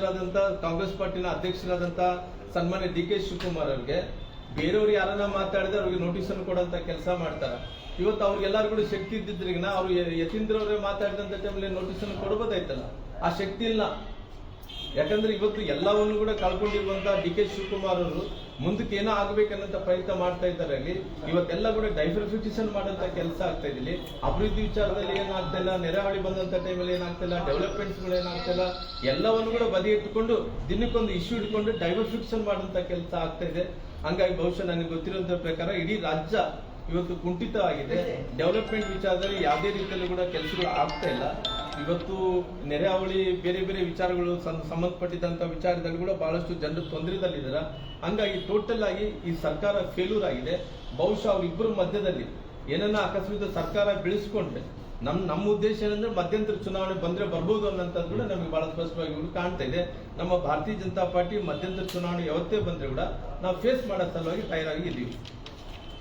ಕಾಂಗ್ರೆಸ್ ಪಾರ್ಟಿನ ಅಧ್ಯಕ್ಷರಾದಂತ ಸನ್ಮಾನ್ಯ D K Shivakumar ಅವ್ರಿಗೆ, ಬೇರೆಯವ್ರು ಯಾರನ್ನ ಮಾತಾಡಿದ್ರೆ ಅವ್ರಿಗೆ ನೋಟಿಸ್ ಅನ್ನು ಕೊಡಂತ ಕೆಲಸ ಮಾಡ್ತಾರ. ಇವತ್ತು ಅವ್ರಿಗೆಲ್ಲರಿಗೂ ಕೂಡ ಶಕ್ತಿ ಇದ್ದಿದ್ರಿಗಿನ ಅವ್ರು ಯತೀಂದ್ರ ಅವರೇ ಮಾತಾಡಿದಂತ ಟೈಮಲ್ಲಿ ನೋಟಿಸ್ ಅನ್ನು ಕೊಡಬಹುದಾಯ್ತಲ್ಲ ಆ ಶಕ್ತಿ ಇಲ್ಲ. ಯಾಕಂದ್ರೆ ಇವತ್ತು ಎಲ್ಲವನ್ನು ಕೂಡ ಕಳ್ಕೊಂಡಿರುವಂತ ಡಿ ಕೆ ಶಿವಕುಮಾರ್ ಅವರು ಮುಂದಕ್ಕೆ ಏನೋ ಆಗ್ಬೇಕನ್ನಂತ ಪ್ರಯತ್ನ ಮಾಡ್ತಾ ಇದ್ದಾರೆ ಅಲ್ಲಿ. ಇವತ್ತೆಲ್ಲ ಕೂಡ ಡೈವರ್ಸಿಫಿಕೇಶನ್ ಮಾಡಂತ ಕೆಲಸ ಆಗ್ತಾ ಇದೆ ಇಲ್ಲಿ. ಅಭಿವೃದ್ಧಿ ವಿಚಾರದಲ್ಲಿ ಏನಾಗ್ತಾ ಇಲ್ಲ ನೆರೆಹಾಳಿ ಬಂದಂತ ಟೈಮಲ್ಲಿ ಏನಾಗ್ತಿಲ್ಲ ಡೆವಲಪ್ಮೆಂಟ್ಸ್ಗಳು ಏನಾಗ್ತಿಲ್ಲ ಎಲ್ಲವನ್ನು ಕೂಡ ಬದಿ ಇಟ್ಟುಕೊಂಡು ದಿನಕ್ಕೊಂದು ಇಶ್ಯೂ ಇಟ್ಕೊಂಡು ಡೈವರ್ಸಿಫಿಕೇಶನ್ ಮಾಡಂತ ಕೆಲಸ ಆಗ್ತಾ ಇದೆ. ಹಂಗಾಗಿ ಬಹುಶಃ ನನಗೆ ಗೊತ್ತಿರುವಂತ ಪ್ರಕಾರ ಇಡೀ ರಾಜ್ಯ ಇವತ್ತು ಕುಂಠಿತವಾಗಿದೆ. ಡೆವಲಪ್ಮೆಂಟ್ ವಿಚಾರದಲ್ಲಿ ಯಾವುದೇ ರೀತಿಯಲ್ಲೂ ಕೂಡ ಕೆಲಸಗಳು ಆಗ್ತಾ ಇಲ್ಲ. ಇವತ್ತು ನೆರೆ ಹಾವಳಿ ಬೇರೆ ಬೇರೆ ವಿಚಾರಗಳು ಸಂಬಂಧಪಟ್ಟಿದ್ದಂಥ ವಿಚಾರದಲ್ಲಿ ಕೂಡ ಬಹಳಷ್ಟು ಜನರು ತೊಂದರೆದಲ್ಲಿದ್ದಾರೆ. ಹಂಗಾಗಿ ಟೋಟಲ್ ಆಗಿ ಈ ಸರ್ಕಾರ ಫೇಲ್ಯೂರ್ ಆಗಿದೆ. ಬಹುಶಃ ಅವರಿಬ್ಬರ ಮಧ್ಯದಲ್ಲಿ ಏನನ್ನ ಅಕಸ್ಮಾತ್ ಸರ್ಕಾರ ಬೆಳೆಸ್ಕೊಂಡ್ರೆ ನಮ್ ನಮ್ಮ ಉದ್ದೇಶ ಏನಂದ್ರೆ ಮಧ್ಯಂತರ ಚುನಾವಣೆ ಬಂದ್ರೆ ಬರ್ಬೋದು ಅನ್ನೋಂಥದ್ದು ಕೂಡ ನಮಗೆ ಬಹಳ ಸ್ಪಷ್ಟವಾಗಿ ಕಾಣ್ತಾ ಇದೆ. ನಮ್ಮ ಭಾರತೀಯ ಜನತಾ ಪಾರ್ಟಿ ಮಧ್ಯಂತರ ಚುನಾವಣೆ ಯಾವತ್ತೇ ಬಂದ್ರೆ ಕೂಡ ನಾವು ಫೇಸ್ ಮಾಡೋ ಸಲುವಾಗಿ ತಯಾರಾಗಿ ಇದ್ದೀವಿ